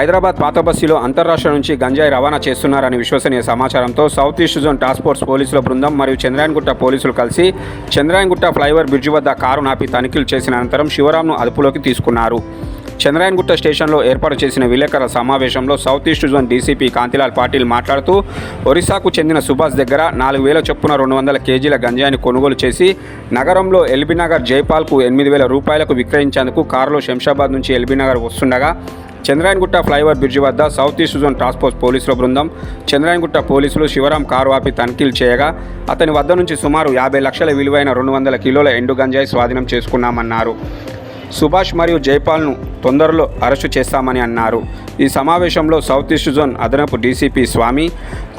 హైదరాబాద్ పాత బస్తీలో అంతర్రాష్ట్ర నుంచి గంజాయి రవాణా చేస్తున్నారని విశ్వసనీయ సమాచారంతో south east zone task force పోలీసుల బృందం మరియు చంద్రాయన్గుట్ట పోలీసులు కలిసి చంద్రాయన్గుట్ట ఫ్లైఓవర్ బ్రిడ్జి వద్ద కారు నాపి తనిఖీలు చేసిన అనంతరం శివరాంను అదుపులోకి తీసుకున్నారు. చంద్రాయన్గుట్ట స్టేషన్లో ఏర్పాటు చేసిన విలేకరుల సమావేశంలో south east zone DCP Kantilal Patil మాట్లాడుతూ ఒరిస్సాకు చెందిన సుభాష్ దగ్గర నాలుగు వేల చొప్పున రెండు వందల కేజీల గంజాయిని కొనుగోలు చేసి నగరంలో ఎల్బీనగర్ జైపాల్కు ఎనిమిది వేల రూపాయలకు విక్రయించేందుకు కారులో శంషాబాద్ నుంచి ఎల్బీనగర్ వస్తుండగా చంద్రాయన్గుట్ట ఫ్లైఓవర్ బ్రిడ్జి వద్ద సౌత్ ఈస్ట్ జోన్ ట్రాన్స్పోర్ట్ పోలీసుల బృందం చంద్రాయన్గుట్ట పోలీసులు శివరాం కారు ఆపి తనిఖీలు చేయగా అతని వద్ద నుంచి సుమారు యాభై లక్షల విలువైన రెండు వందల కిలోల ఎండు గంజాయి స్వాధీనం చేసుకున్నామన్నారు. సుభాష్ మరియు జైపాల్ను తొందరలో అరెస్టు చేస్తామని అన్నారు. ఈ సమావేశంలో సౌత్ ఈస్ట్ జోన్ అదనపు DCP Swamy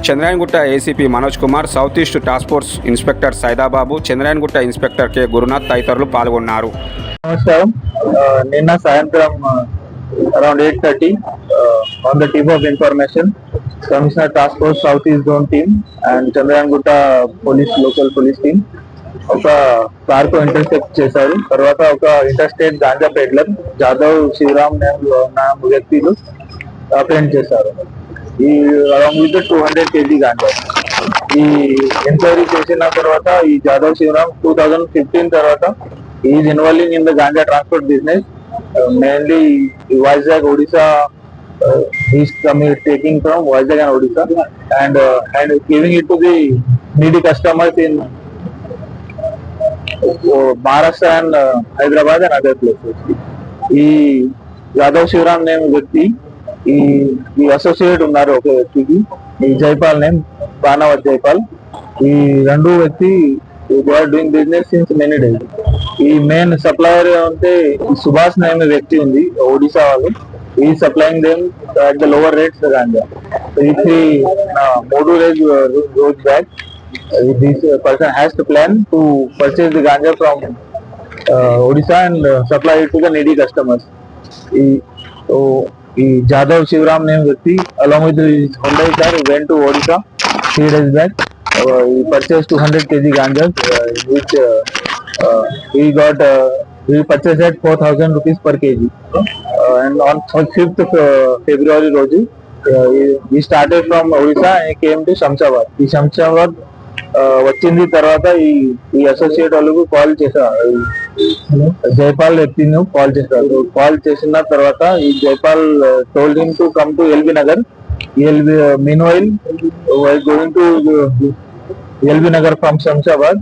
Chandrayangutta ACP Manoj Kumar south east task force inspector Saidababu Chandrayangutta inspector K. Gurunath తదితరులు పాల్గొన్నారు. నమస్కారం. నిన్న సాయంత్రం around eight thirty on the team of information commissioner task force south east zone team and Chandrayangutta police local police team ఒక కార్కు intercept చేశారు. తర్వాత ఒక ఇంటర్స్టేట్ గాంజా పెడ్లర్ జాదవ్ శివరామ్ ఉన్న వ్యక్తులు అప్రెంట్ చేశారు. ఈ around with two hundred KG ganja. ఈ ఎంక్వైరీ చేసిన తర్వాత ఈ Jadhav Shivaram two thousand fifteen తర్వాత is involving in the ganja transport business mainly Vizag Odisha is taking from Vizag and Odisha and and giving it to the needy customers in Maharashtra and Hyderabad and other places ఈ Yadav Shivaram name వ్యక్తి ఈ ఈ associate ఉన్నారు ఒక వ్యక్తికి ఈ Jaipal name Banavath Jaipal. ఈ రెండు వ్యక్తి doing business since many days ఈ మెయిన్ సప్లయర్ అంటే ఈ సుభాష్ నేమ్ వ్యక్తి ఉంది ఒడిశా వాళ్ళు ఈ supplying them at the lower rates ganja ఇది మూడు రోజు రోజు back this uh, person has to plan to purchase the ganja from uh, Odisha and uh, supply it to the needy customers. He, so, he Jadhav Shivram name Vyakti along with his Hyundai car went to Odisha three days back. Uh, he purchased 200 kg ganja uh, uh, uh, he got uh, he purchased at 4000 rupees per kg. Uh, and on 5th of uh, February Roju, uh, he started from Odisha and came to Shamshabad. ఈ శంషాబాద్ వచ్చింది తర్వాత ఈ ఈ associate వాళ్ళకు call చేశారు జైపాల్ వ్యక్తిని call చేశారు call చేసిన తర్వాత ఈ Jaipal told him to come to LB Nagar LB mean while going to LB Nagar from Shamshabad.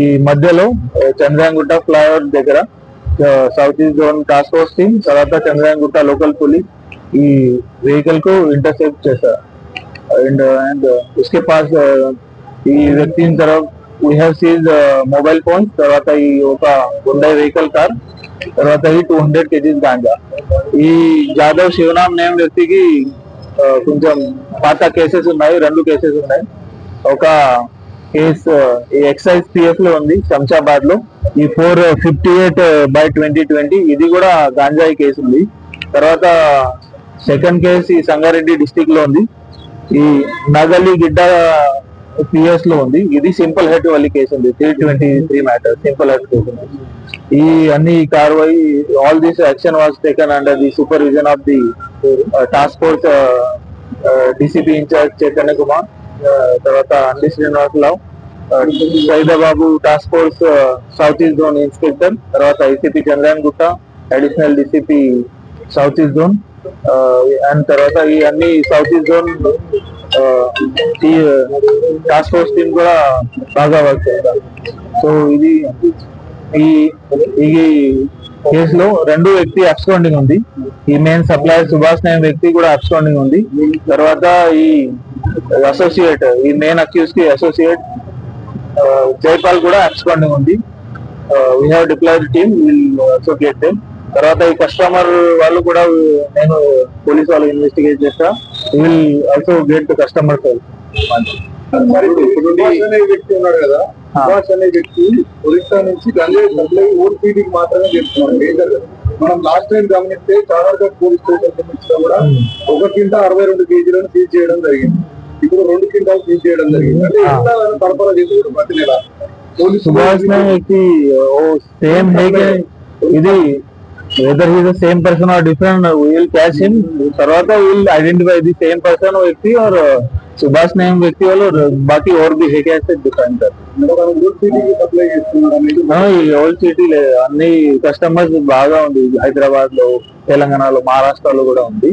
ఈ మధ్యలో చంద్రాంగుట్ట ఫ్లైఓవర్ దగ్గర south east zone task force team తర్వాత చంద్రాంగుట్ట లోకల్ పోలీస్ ఈ వెహికల్కు ఇంటర్సెప్ట్ చేశారు. అండ్ అండ్ ఇస్కే పాస్ ఈ వ్యక్తి తర్వాత we have seize mobile phone తర్వాత ఈ ఒక హుండై వెహికల్ కార్ తర్వాత ఈ టూ హండ్రెడ్ కేజీస్ గాంజా ఈ జాదవ్ శివనామ్ నేమ్ వ్యక్తికి కొంచెం పాత కేసెస్ ఉన్నాయి రెండు కేసెస్ ఉన్నాయి. ఒక కేసు uh, ఈ ఎక్సైజ్ పిఎఫ్లో ఉంది శంషాబాద్లో ఈ four fifty eight by twenty twenty ఇది కూడా గాంజాయి కేసు ఉంది. తర్వాత సెకండ్ కేసు ఈ సంగారెడ్డి డిస్టిక్లో ఉంది. ఈ నగలి గిడ్డ పిఎస్లో ఉంది. ఇది సింపుల్ హెడ్ వల్లి కేసు ఉంది. Three twenty three matter simple hurt case ఈ అన్ని కార్వాయి all this action was taken under the supervision of the task force DCP in charge Chaitanya Kumar తర్వాత అండి Srinivasarao Saidababu task force south east zone inspector తర్వాత ACP Chandrayangutta additional DCP south east zone and తర్వాత ఈ అన్ని south east zone ఈ task force team కూడా బాగా work చేస్తారు. సో ఇది ఈ ఈ కేసులో రెండు వ్యక్తి అబ్స్కౌండింగ్ ఉంది. ఈ మెయిన్ సప్లయర్ సుభాష్ అనే వ్యక్తి కూడా అబ్స్కౌండింగ్ ఉంది. తర్వాత ఈ అసోసియేట్ ఈ మెయిన్ అక్యూస్కి అసోసియేట్ జైపాల్ కూడా అబ్స్కౌండింగ్ ఉంది. We have deployed team will also get them తర్వాత ఈ కస్టమర్ వాళ్ళు కూడా నేను పోలీస్ వాళ్ళు ఇన్వెస్టిగేట్ చేస్తా. Will also get customer customer మరి ఇప్పుడు వ్యక్తి ఉన్నాడు కదా. సుభాష్ అనే వ్యక్తి ఒరిస్సా నుంచి గంజాయి సప్లై ఓల్పీడీకి మాత్రమే చేస్తున్నాడు మేజర్ మనం లాస్ట్ టైం గమనిస్తే చారాగర్ పోలీస్ స్టేషన్ సంబంధించిన కూడా ఒక కింద అరవై రెండు కేజీలను సీజ్ చేయడం జరిగింది. ఇప్పుడు రెండు కింటాలు సీజ్ చేయడం జరిగింది. అంటే సరఫరా చేసేవాడు ప్రతి నెల? వ్యక్తి ఓ సేమ్ ఇది same or different we'll catch తర్వాత we'll identify the same person వ్యక్తి ఆర్ సుభాష్ నయం వ్యక్తి వాళ్ళు బాకీ ఓవర్ బి సిటీ అయితే డిఫరెంట్ ఓల్డ్ సిటీ లేదు అన్ని కస్టమర్స్ బాగా ఉంది. హైదరాబాద్లో తెలంగాణలో మహారాష్ట్రలో కూడా ఉంది.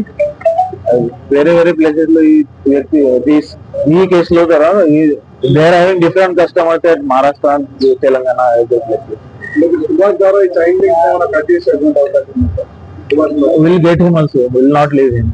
వేరే వేరే ప్లేసెస్లో ఈ వ్యక్తి ఈ కేసులో కదా there having different customers at Maharashtra Telangana Subhash ద్వారా ఈ చైల్డ్ కట్ చేసే will get him also will not leave him